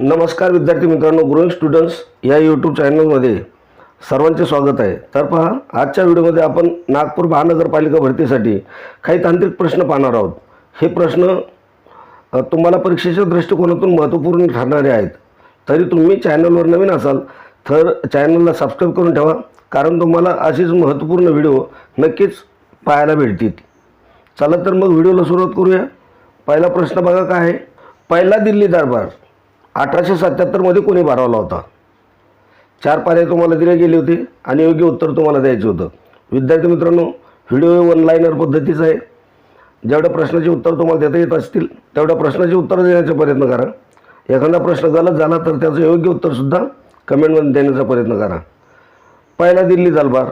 नमस्कार विद्यार्थी मित्रांनो ग्रोईंग स्टुडंट्स या यूट्यूब चॅनलमध्ये सर्वांचे स्वागत आहे. तर पहा आजच्या व्हिडिओमध्ये आपण नागपूर महानगरपालिका भरतीसाठी काही तांत्रिक प्रश्न पाहणार आहोत. हे प्रश्न तुम्हाला परीक्षेच्या दृष्टिकोनातून महत्त्वपूर्ण ठरणारे आहेत. तरी तुम्ही चॅनलवर नवीन असाल तर चॅनलला सबस्क्राईब करून ठेवा कारण तुम्हाला अशीच महत्त्वपूर्ण व्हिडिओ नक्कीच पाहायला भेटतील. चला तर मग व्हिडिओला सुरुवात करूया. पहिला प्रश्न बघा काय आहे. पहिला दिल्ली दरबार अठराशे सत्याहत्तरमध्ये कोणी भरवला होता? चार पाने तुम्हाला दिले गेले होते आणि योग्य उत्तर तुम्हाला द्यायचं होतं. विद्यार्थी मित्रांनो व्हिडिओ वन लाईनर पद्धतीचं आहे. जेवढ्या प्रश्नाचे उत्तर तुम्हाला देता येत असतील तेवढ्या प्रश्नाचे उत्तर देण्याचा प्रयत्न करा. एखादा प्रश्न गलत झाला तर त्याचं योग्य उत्तरसुद्धा कमेंटमध्ये देण्याचा प्रयत्न करा. पहिला दिल्ली दरबार.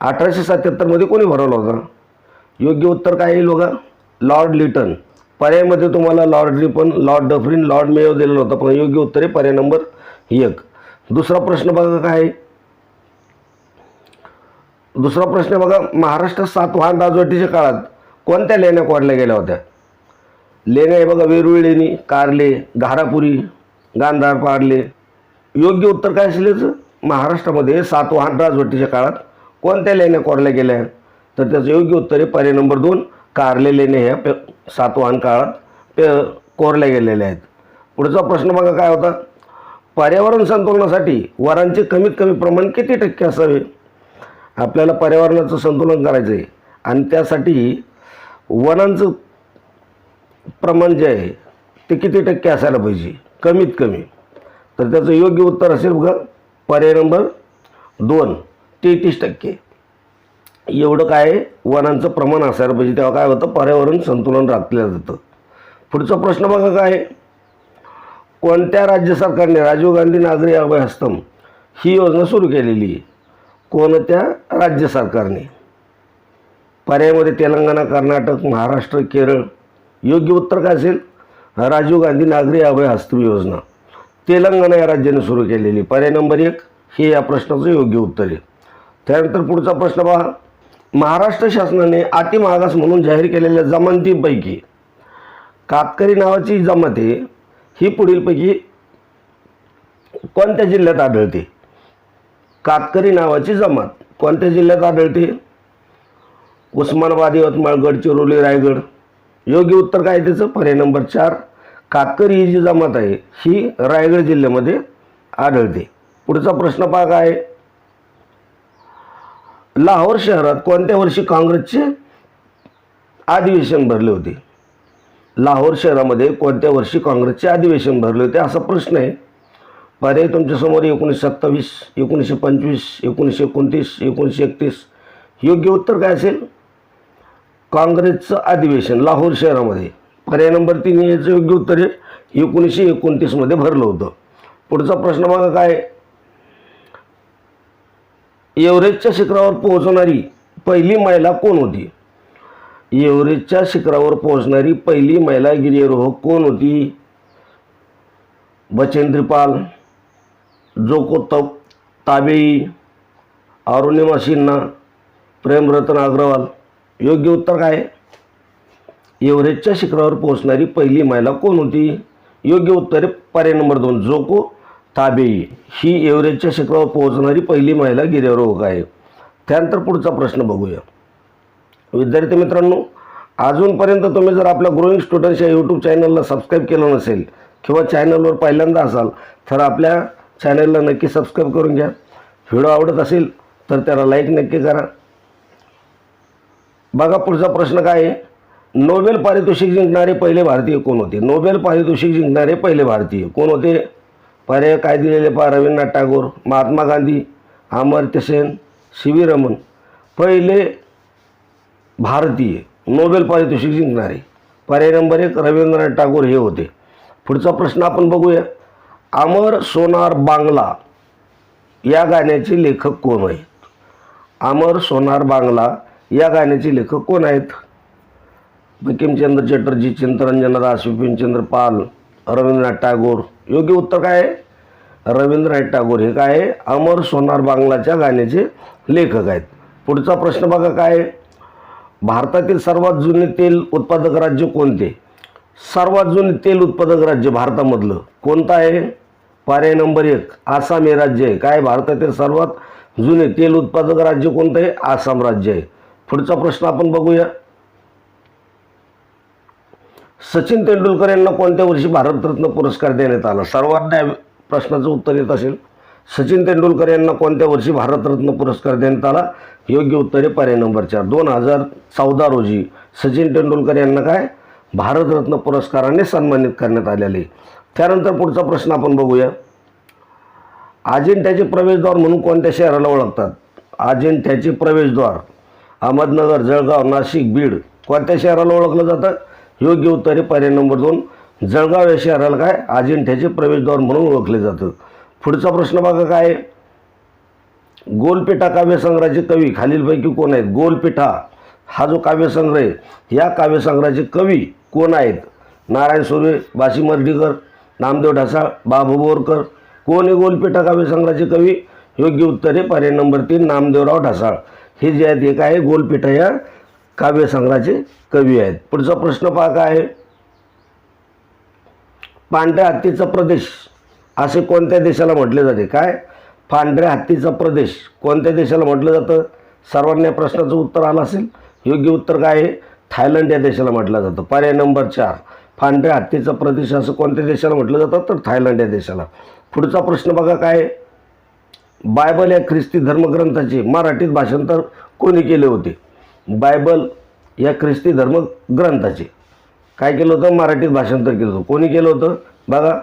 अठराशे सत्याहत्तरमध्ये कोणी भरवला होता? योग्य उत्तर काय येईल बघा? Lord Lytton. पर्यायमध्ये तुम्हाला Lord Ripon Lord Dufferin Lord Mayo दिलेला होता पण योग्य उत्तर आहे पर्याय नंबर एक. दुसरा प्रश्न बघा काय? आहे दुसरा प्रश्न बघा महाराष्ट्रात सातवाहन राजवटीच्या काळात कोणत्या लेण्या कोरल्या गेल्या होत्या? लेण्या आहे बघा वेरुळ लेणी कारले घारापुरी गांधार पारले योग्य उत्तर काय असल्याचं महाराष्ट्रामध्ये सातवाहन राजवटीच्या काळात कोणत्या लेण्या कोरल्या गेल्या? तर त्याचं योग्य उत्तर आहे पर्याय नंबर दोन कारले नाही ह्या पे सातवाहन काळात पे कोरल्या गेलेल्या आहेत. पुढचा प्रश्न बघा काय होता? पर्यावरण संतुलनासाठी वरांचे कमीत कमी प्रमाण किती टक्के असावे? आपल्याला पर्यावरणाचं संतुलन करायचं आहे आणि त्यासाठी वनांचं प्रमाण जे आहे ते किती टक्के असायला पाहिजे? कमीत कमी. तर त्याचं योग्य उत्तर असेल बघा. पर्याय नंबर दोन तेहतीस टक्के. एवढं काय वनांचं प्रमाण असायला पाहिजे तेव्हा काय होतं पर्यावरण संतुलन राखलं जातं. पुढचा प्रश्न बघा काय? कोणत्या राज्य सरकारने राजीव गांधी नागरी अभयहस्तम ही योजना सुरू केलेली? आहे कोणत्या राज्य सरकारने? पर्यायमध्ये तेलंगणा कर्नाटक महाराष्ट्र केरळ योग्य उत्तर काय असेल? राजीव गांधी नागरी अभयहस्तम योजना. तेलंगणा या राज्याने सुरू केलेली. पर्याय नंबर एक हे या प्रश्नाचं योग्य उत्तर आहे. त्यानंतर पुढचा प्रश्न पहा. महाराष्ट्र शासनाने अतिमागास म्हणून जाहीर केलेल्या जमानतींपैकी कातकरी नावाची जमात आहे. ही पुढीलपैकी कोणत्या जिल्ह्यात आढळते? कातकरी नावाची जमात कोणत्या जिल्ह्यात आढळते? उस्मानाबाद यवतमाळ गडचिरोली रायगड. योग्य उत्तर काय त्याचं? पर्याय नंबर चार कातकरी ही जी जमात आहे ही रायगड जिल्ह्यामध्ये आढळते. पुढचा प्रश्न पहा काय? आहे? लाहोर शहरात कोणत्या वर्षी काँग्रेसचे अधिवेशन भरले होते? लाहोर शहरामध्ये कोणत्या वर्षी काँग्रेसचे अधिवेशन भरले होते असा प्रश्न आहे. पर्याय तुमच्यासमोर एकोणीसशे सत्तावीस एकोणीसशे पंचवीस एकोणीसशे एकोणतीस एकोणीसशे एकतीस. योग्य उत्तर काय असेल? काँग्रेसचं अधिवेशन लाहोर शहरामध्ये. पर्याय नंबर तीन याचं योग्य उत्तर आहे. एकोणीसशे एकोणतीसमध्ये भरलं होतं. पुढचा प्रश्न बघा काय एव्हरेजच्या शिखरावर पोहोचणारी पहिली महिला कोण होती? एव्हरेजच्या शिखरावर पोहोचणारी पहिली महिला गिर्यारोहक कोण होती? बचेंद्री पाल जोको तप ताबेई अरुणिमा सिन्हा प्रेमरतन अग्रवाल. योग्य उत्तर काय? आहे? एव्हरेजच्या शिखरावर पोहोचणारी पहिली महिला कोण होती? योग्य उत्तर पर्याय नंबर दोन जोको ताबेई ही एव्हरेजच्या शिखरावर पोहोचणारी पहिली महिला गिर्यारोहक आहे. त्यानंतर पुढचा प्रश्न बघूया. विद्यार्थी मित्रांनो अजूनपर्यंत तुम्ही जर आपल्या ग्रोईंग स्टुडंट्स या यूट्यूब चॅनलला सबस्क्राईब केलं नसेल किंवा चॅनलवर पहिल्यांदा असाल तर आपल्या चॅनलला नक्की सबस्क्राईब करून घ्या. व्हिडिओ आवडत असेल तर त्याला लाईक नक्की करा. बघा पुढचा प्रश्न काय आहे. नोबेल पारितोषिक जिंकणारे पहिले भारतीय कोण होते? नोबेल पारितोषिक जिंकणारे पहिले भारतीय कोण होते? पर्याय काय दिलेले पहा रवींद्रनाथ टागोर महात्मा गांधी अमर्त्य सेन सी व्ही रमन पहिले भारतीय नोबेल पारितोषिक जिंकणारे. पर्याय नंबर एक रवींद्रनाथ टागोर हे होते. पुढचा प्रश्न आपण बघूया. अमर सोनार बांगला या गाण्याचे लेखक कोण आहेत? अमर सोनार बांगला या गाण्याचे लेखक कोण आहेत? बंकिमचंद्र चटर्जी चिंतरंजन दास विपिनचंद्र पाल रवींद्रनाथ टागोर योग्य उत्तर काय आहे? रवींद्रनाथ टागोर. हे काय आहे? अमर सोनार बांगलाच्या गाण्याचे लेखक आहेत. पुढचा प्रश्न बघा काय भारतातील सर्वात जुने तेल उत्पादक राज्य कोणते? सर्वात जुने तेल उत्पादक राज्य भारतामधलं कोणतं आहे? पर्याय नंबर एक आसाम हे राज्य आहे. काय भारतातील सर्वात जुने तेल उत्पादक राज्य कोणतं आहे? आसाम राज्य आहे. पुढचा प्रश्न आपण बघूया. सचिन तेंडुलकर यांना कोणत्या वर्षी भारतरत्न पुरस्कार देण्यात आला? सर्वांना प्रश्नाचं उत्तर येत असेल. सचिन तेंडुलकर यांना कोणत्या वर्षी भारतरत्न पुरस्कार देण्यात आला? योग्य उत्तर आहे पर्याय नंबर चार. दोन हजार चौदा रोजी सचिन तेंडुलकर यांना काय? भारतरत्न पुरस्काराने सन्मानित करण्यात आलेले. त्यानंतर पुढचा प्रश्न आपण बघूया. अजिंठ्याचे प्रवेशद्वार म्हणून कोणत्या शहराला ओळखतात? अजिंठ्याचे प्रवेशद्वार अहमदनगर जळगाव नाशिक बीड कोणत्या शहराला ओळखलं जातं? योग्य उत्तर आहे पर्याय नंबर दोन. जळगाव या शहराला काय? अजिंठ्याचे प्रवेशद्वार म्हणून ओळखले जातं. पुढचा प्रश्न बघा काय? गोलपेठा काव्यसंग्रहाचे कवी खालीलपैकी कोण आहेत? गोलपेठा हा जो काव्यसंग्रह आहे या काव्यसंग्रहाचे कवी कोण आहेत? नारायण सुर्वे बाशी मर्डीकर नामदेव ढासाळ बाबू बोरकर. कोण आहे गोलपेठा काव्यसंग्रहाचे कवी? योग्य उत्तर आहे पर्याय नंबर तीन नामदेवराव ढासाळ. हे जे आहेत एक आहे गोलपेठा या काव्यसंग्रहाचे कवी आहेत. पुढचा प्रश्न पहा काय आहे? पांढऱ्या हत्तीचा प्रदेश असे कोणत्या देशाला म्हटले जाते? काय? पांढऱ्या हत्तीचा प्रदेश कोणत्या देशाला म्हटलं जातं? सर्वांना या प्रश्नाचं उत्तर आलं असेल. योग्य उत्तर काय आहे? थायलंड या देशाला म्हटलं जातं. पर्याय नंबर चार. पांढऱ्या हत्तीचा प्रदेश असं कोणत्या देशाला म्हटलं जातं? तर थायलंड या देशाला. पुढचा प्रश्न बघा काय बायबल या ख्रिस्ती धर्मग्रंथाचे मराठीत भाषांतर कोणी केले होते? बायबल या ख्रिस्ती धर्मग्रंथाचे. काय केलं होतं? मराठीत भाषांतर केलं होतं. कोणी केलं होतं? बघा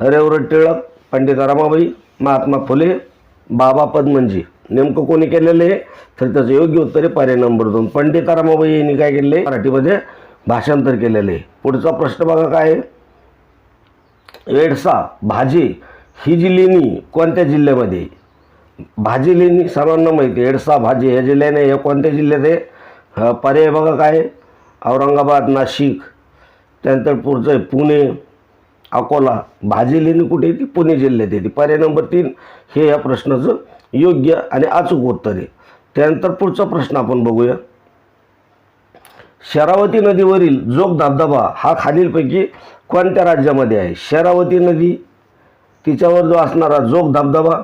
हरेवर टिळक पंडित रमाबाई महात्मा फुले बाबा पद्मनजी नेमकं कोणी केलेलं आहे तर त्याचं योग्य उत्तर आहे पर्याय नंबर दोन. पंडित रमाबाई यांनी काय केलेलं आहे? मराठीमध्ये भाषांतर केलेलं आहे. पुढचा प्रश्न बघा काय आहे? एडसा भाजी ही जी लेणी कोणत्या जिल्ह्यामध्ये? भाजी लेणी सर्वांना माहिती आहे. एडसा भाजी या जिल्ह्याने हे कोणत्या जिल्ह्यात आहे? हा पर्याय बघा काय आहे? औरंगाबाद नाशिक त्यानंतर पुढचं आहे पुणे अकोला. भाजी लेणी कुठे येते पुणे जिल्ह्यात येते पर्याय नंबर तीन हे या प्रश्नाचं योग्य आणि अचूक उत्तर आहे. त्यानंतर पुढचा प्रश्न आपण बघूया. शरावती नदीवरील जोग धबधबा हा खालीलपैकी कोणत्या राज्यामध्ये आहे? शरावती नदी तिच्यावर जो असणारा जोग धबधबा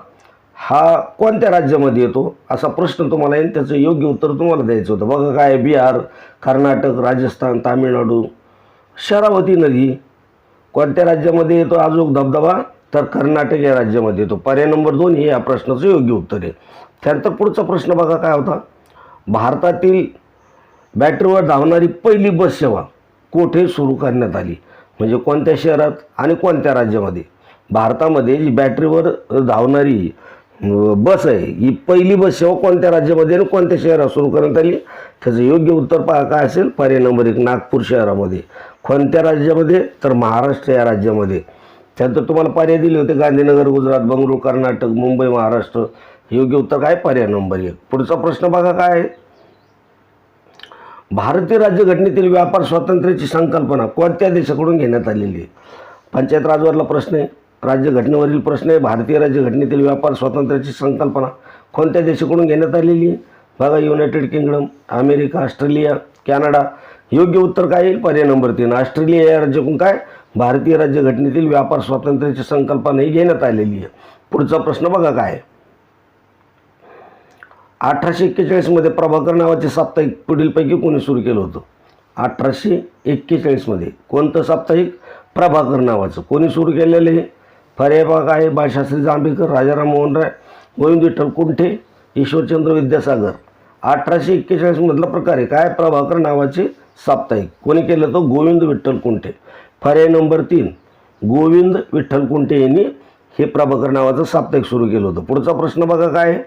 हा कोणत्या राज्यामध्ये येतो? असा प्रश्न तुम्हाला येईल त्याचं योग्य उत्तर तुम्हाला द्यायचं होतं. बघा काय आहे, बिहार कर्नाटक राजस्थान तामिळनाडू शरावती नदी. कोणत्या राज्यामध्ये येतो? हा धबधबा तर कर्नाटक या राज्यामध्ये येतो. पर्याय नंबर दोन हे या प्रश्नाचं योग्य उत्तर आहे. त्यानंतर पुढचा प्रश्न बघा काय होता. भारतातील बॅटरीवर धावणारी पहिली बस सेवा कोठे सुरू करण्यात आली? म्हणजे कोणत्या शहरात आणि कोणत्या राज्यामध्ये? भारतामध्ये जी बॅटरीवर धावणारी बस आहे. ही पहिली बस सेवा हो कोणत्या राज्यामध्ये आणि कोणत्या शहरात सुरू करण्यात आली? त्याचं योग्य उत्तर पहा काय असेल? पर्याय नंबर एक नागपूर शहरामध्ये. कोणत्या राज्यामध्ये? तर महाराष्ट्र या राज्यामध्ये. त्यानंतर तुम्हाला पर्याय दिले होते गांधीनगर गुजरात बंगळूरू कर्नाटक मुंबई महाराष्ट्र. योग्य उत्तर काय? पर्याय नंबर एक. पुढचा प्रश्न बघा काय आहे. भारतीय राज्यघटनेतील व्यापार स्वातंत्र्याची संकल्पना कोणत्या देशाकडून घेण्यात आलेली आहे? पंचायत राजवरला प्रश्न आहे. राज्यघटनेवरील प्रश्न आहे. भारतीय राज्यघटनेतील व्यापार स्वातंत्र्याची संकल्पना कोणत्या देशाकडून घेण्यात आलेली आहे? बघा United Kingdom America Australia Canada. योग्य उत्तर काय येईल? पर्याय नंबर तीन. ऑस्ट्रेलिया या राज्याकडून काय? भारतीय राज्यघटनेतील व्यापार स्वातंत्र्याची संकल्पना ही घेण्यात आलेली आहे. पुढचा प्रश्न बघा काय अठराशे एक्केचाळीसमध्ये प्रभाकर नावाचे साप्ताहिक पुढीलपैकी कोणी सुरू केलं होतं? अठराशे एक्केचाळीसमध्ये कोणतं साप्ताहिक? प्रभाकर नावाचं. कोणी सुरू केलेलं आहे? फरेबाग आहे बाळशास्त्री जांभेकर राजाराम मोहन राय गोविंद विठ्ठल कुंठे ईश्वरचंद्र विद्यासागर. अठराशे एक्केचाळीसमधला प्रकार आहे. काय? प्रभाकर नावाचे साप्ताहिक. कोणी केलं होतं? गोविंद विठ्ठल कुंठे. पर्याय नंबर तीन. गोविंद विठ्ठल कुंटे यांनी हे प्रभाकर नावाचं साप्ताहिक सुरू केलं होतं. पुढचा प्रश्न बघा काय आहे?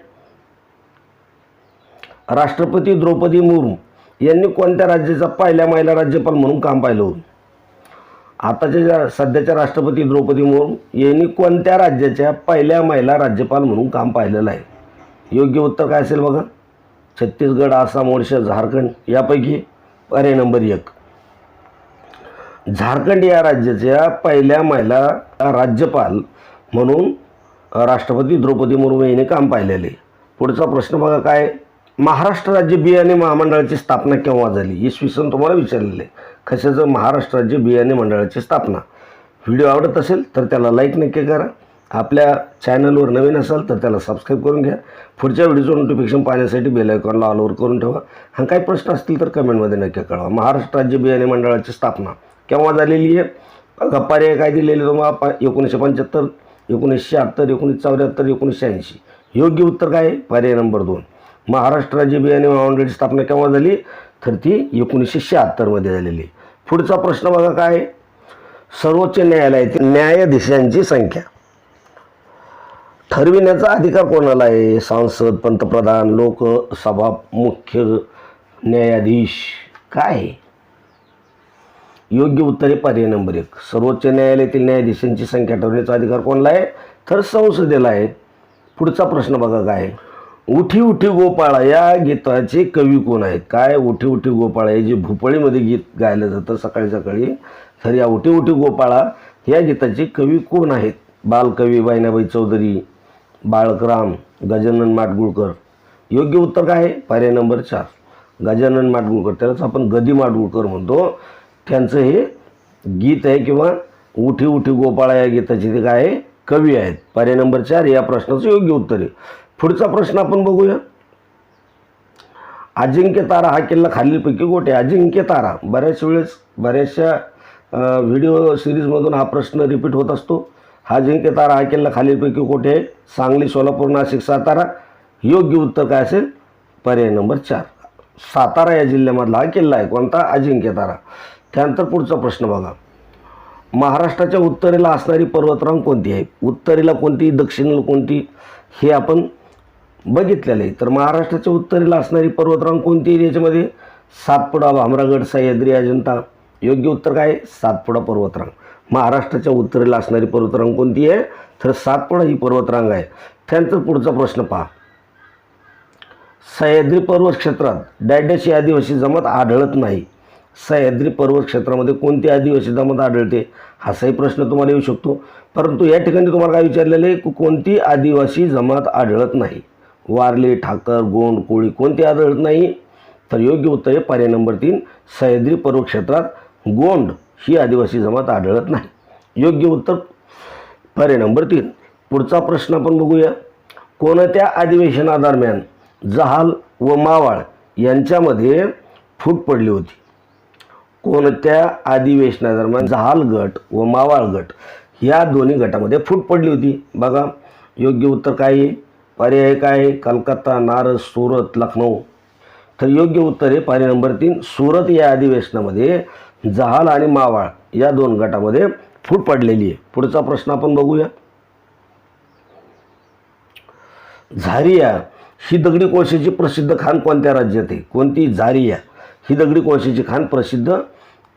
राष्ट्रपती द्रौपदी मुर्मू यांनी कोणत्या राज्याचा पहिल्या महिला राज्यपाल म्हणून काम पाहिलं होतं? आताच्या ज्या सध्याच्या राष्ट्रपती द्रौपदी मुर्मू यांनी कोणत्या राज्याच्या पहिल्या महिला राज्यपाल म्हणून काम पाहिलेलं आहे? योग्य उत्तर काय असेल बघा? छत्तीसगड आसाम ओडिशा झारखंड यापैकी पर्याय नंबर एक. झारखंड या राज्याच्या पहिल्या महिला राज्यपाल म्हणून राष्ट्रपती द्रौपदी मुर्मू यांनी काम पाहिलेले पुढचा प्रश्न बघा काय? महाराष्ट्र राज्य बियाणे महामंडळाची स्थापना केव्हा झाली? इसवी सन तुम्हाला विचारलेले खशाचं महाराष्ट्र राज्य बियाणे मंडळाची स्थापना. व्हिडिओ आवडत असेल तर त्याला लाईक नक्की करा. आपल्या चॅनलवर नवीन असाल तर त्याला सबस्क्राईब करून घ्या. पुढच्या व्हिडिओचं नोटिफिकेशन पाहण्यासाठी बेल आयकॉनला ऑलवर करून ठेवा. आणि काही प्रश्न असतील तर कमेंटमध्ये नक्की कळवा. महाराष्ट्र राज्य बियाणे मंडळाची स्थापना केव्हा झालेली आहे? गप्पारे पर्याय काय दिलेले तुम्हाला पा एकोणीसशे पंच्याहत्तर एकोणीसशे शहात्तर एकोणीसशे चौऱ्याहत्तर एकोणीसशे ऐंशी. योग्य उत्तर काय आहे? पर्याय नंबर दोन. महाराष्ट्र राज्य बियाणे मंडळाची स्थापना केव्हा झाली? तर ती एकोणीसशे शहात्तरमध्ये झालेली आहे. पुढचा प्रश्न बघा काय आहे? सर्वोच्च न्यायालयातील न्यायाधीशांची संख्या ठरविण्याचा अधिकार कोणाला आहे सांसद पंतप्रधान लोकसभा मुख्य न्यायाधीश काय आहे? योग्य उत्तर आहे पर्याय नंबर एक सर्वोच्च न्यायालयातील न्यायाधीशांची संख्या ठरवण्याचा अधिकार कोणाला आहे तर संसदेला आहे पुढचा प्रश्न बघा काय आहे? उठी उठी गोपाळा या गीताचे कवी कोण आहेत? काय उठी उठी गोपाळा? हे जे भोपळीमध्ये गीत गायलं जातं सकाळी सकाळी तर या उठी उठी गोपाळा या गीताचे कवी कोण आहेत? बालकवी बायनाबाई चौधरी बाळकराम गजानन माडगुळकर. योग्य उत्तर काय आहे? पर्याय नंबर चार. गजानन माडगुळकर त्यालाच आपण गदी माडगुळकर म्हणतो. त्यांचं हे गीत आहे किंवा उठी उठी गोपाळा या गीताचे ते काय आहे? कवी आहेत. पर्याय नंबर चार या प्रश्नाचं योग्य उत्तर आहे. पुढचा प्रश्न आपण बघूया. अजिंक्य तारा हा किल्ला खालीलपैकी कोठे अजिंक्य तारा बऱ्याच वेळेस बऱ्याचशा व्हिडिओ सिरीजमधून हा प्रश्न रिपीट होत असतो. हा अजिंक्य तारा हा किल्ला खालीलपैकी कोठे आहे. सांगली सोलापूर नाशिक सातारा. योग्य उत्तर काय असेल? पर्याय नंबर चार. सातारा या जिल्ह्यामधला हा किल्ला आहे. कोणता? अजिंक्य तारा. त्यानंतर पुढचा प्रश्न बघा. महाराष्ट्राच्या उत्तरेला असणारी पर्वतरांग कोणती आहे? उत्तरेला कोणती? दक्षिणेला कोणती? हे आपण बघितलेलं आहे. तर महाराष्ट्राच्या उत्तरेला असणारी पर्वतरांग कोणती आहे? याच्यामध्ये सातपुडा भामरागड सह्याद्री अजंता. योग्य उत्तर काय? आहे सातपुडा पर्वतरांग. महाराष्ट्राच्या उत्तरेला असणारी पर्वतरांग कोणती आहे? तर सातपुडा ही पर्वतरांग आहे. त्यानंतर पुढचा प्रश्न पहा. सह्याद्री पर्वत क्षेत्रात डॅडॅश ही आदिवासी जमात आढळत नाही. सह्याद्री पर्वत क्षेत्रामध्ये कोणती आदिवासी जमात आढळते? हाही प्रश्न तुम्हाला येऊ शकतो. परंतु या ठिकाणी तुम्हाला काय विचारलेलं आहे? की कोणती आदिवासी जमात आढळत नाही? वारली ठाकर गोंड कोळी कोणती आढळत नाही. तर योग्य उत्तर आहे पर्याय नंबर तीन सह्याद्री पर्वत क्षेत्रात गोंड ही आदिवासी जमात आढळत नाही. योग्य उत्तर पर्याय नंबर तीन. पुढचा प्रश्न आपण बघूया. कोणत्या अधिवेशनादरम्यान जहाल व मावाळ यांच्यामध्ये फूट पडली होती? कोणत्या अधिवेशनादरम्यान जहाल गट व मावाळ गट या दोन्ही गटामध्ये फूट पडली होती? बघा योग्य उत्तर काय आहे? पर्याय काय? आहे कलकत्ता नारस सुरत लखनौ. तर योग्य उत्तर आहे पर्याय नंबर तीन. सुरत या अधिवेशनामध्ये जहाल आणि मावाळ या दोन गटामध्ये फूट पडलेली आहे. पुढचा प्रश्न आपण बघूया. झारिया ही दगडी कोळशाची प्रसिद्ध खाण कोणत्या राज्यात आहे? कोणती झारिया ही दगडी कोळशाची खाण प्रसिद्ध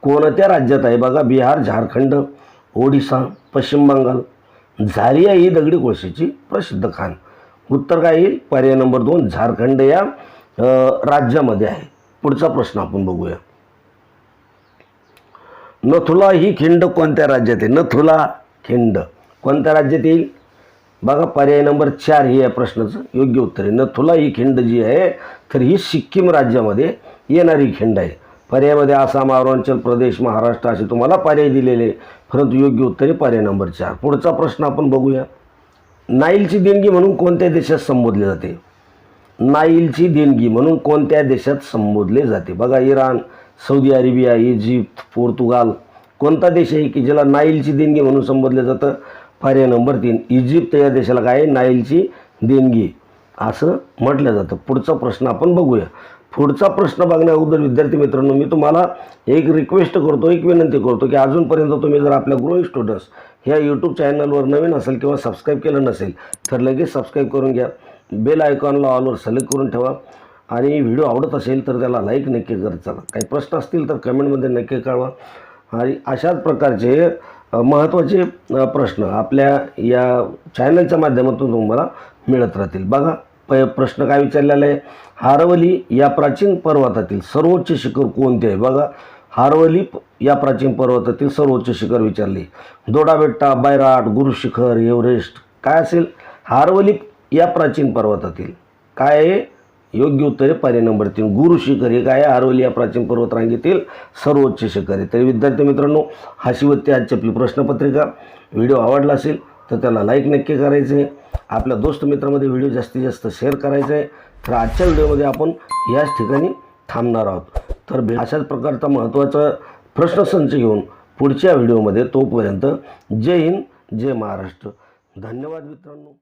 कोणत्या राज्यात आहे? बघा बिहार झारखंड ओडिसा पश्चिम बंगाल. झारिया ही दगडी कोळशाची प्रसिद्ध खाण. उत्तर काय येईल? पर्याय नंबर दोन झारखंड या राज्यामध्ये आहे. पुढचा प्रश्न आपण बघूया. नथुला ही खिंड कोणत्या राज्यात आहे? नथुला खिंड कोणत्या राज्यात येईल? बघा पर्याय नंबर चार ही या प्रश्नाचं योग्य उत्तर आहे. नथुला ही खिंड जी आहे तर ही सिक्कीम राज्यामध्ये येणारी खिंड आहे. पर्यायामध्ये आसाम अरुणाचल प्रदेश महाराष्ट्र असे तुम्हाला पर्याय दिलेले आहे. परंतु योग्य उत्तर आहे पर्याय नंबर चार. पुढचा प्रश्न आपण बघूया. नाईलची देणगी म्हणून कोणत्या देशात संबोधले जाते? नाईलची देणगी म्हणून कोणत्या देशात संबोधले जाते? बघा Iran Saudi Arabia Egypt Portugal कोणता देश आहे की ज्याला नाईलची देणगी म्हणून संबोधलं जातं? पर्याय नंबर तीन इजिप्त या देशाला काय आहे? नाईलची देणगी. असं म्हटलं जातं. पुढचा प्रश्न आपण बघूया. पुढचा प्रश्न बघण्या अगोदर विद्यार्थी मित्रांनो मी तुम्हाला एक रिक्वेस्ट करतो एक विनंती करतो की अजूनपर्यंत तुम्ही जर आपल्या ग्रोईंग स्टुडंट्स ह्या यूट्यूब चॅनलवर नवीन असेल किंवा सबस्क्राईब केलं नसेल तर लगेच सबस्क्राईब करून घ्या. बेल आयकॉनला ऑलवर सिलेक्ट करून ठेवा. आणि व्हिडिओ आवडत असेल तर त्याला लाईक नक्की करत चला. काही प्रश्न असतील तर कमेंटमध्ये नक्की कळवा. आणि अशाच प्रकारचे महत्त्वाचे प्रश्न आपल्या या चॅनलच्या माध्यमातून तुम्हाला मिळत राहतील. बघा प प्रश्न काय विचारलेला आहे? हारवली या प्राचीन पर्वतातील सर्वोच्च शिखर कोणते आहे? बघा हारवली या प्राचीन पर्वतातील सर्वोच्च शिखर विचारले. दोडाबेट्टा बैराट गुरुशिखर एव्हरेस्ट काय असेल? हारवली या प्राचीन पर्वतातील. काय आहे? योग्य उत्तर आहे पर्याय नंबर तीन गुरु शिखर हे काय आहे? या प्राचीन पर्वतरांगेतील सर्वोच्च शिखर आहे. तरी विद्यार्थी मित्रांनो हाशी होती आजची आपली प्रश्नपत्रिका. व्हिडिओ आवडला असेल तर त्याला लाईक नक्की करायचं आहे. आपल्या दोस्त मित्रामध्ये व्हिडिओ जास्तीत जास्त शेअर करायचा आहे. तर आजच्या व्हिडिओमध्ये आपण याच ठिकाणी थांबणार आहोत. तर भे- अशाच प्रकारचा महत्त्वाचा प्रश्नसंच घेऊन पुढच्या व्हिडिओमध्ये तोपर्यंत जय हिंद जय महाराष्ट्र. धन्यवाद मित्रांनो.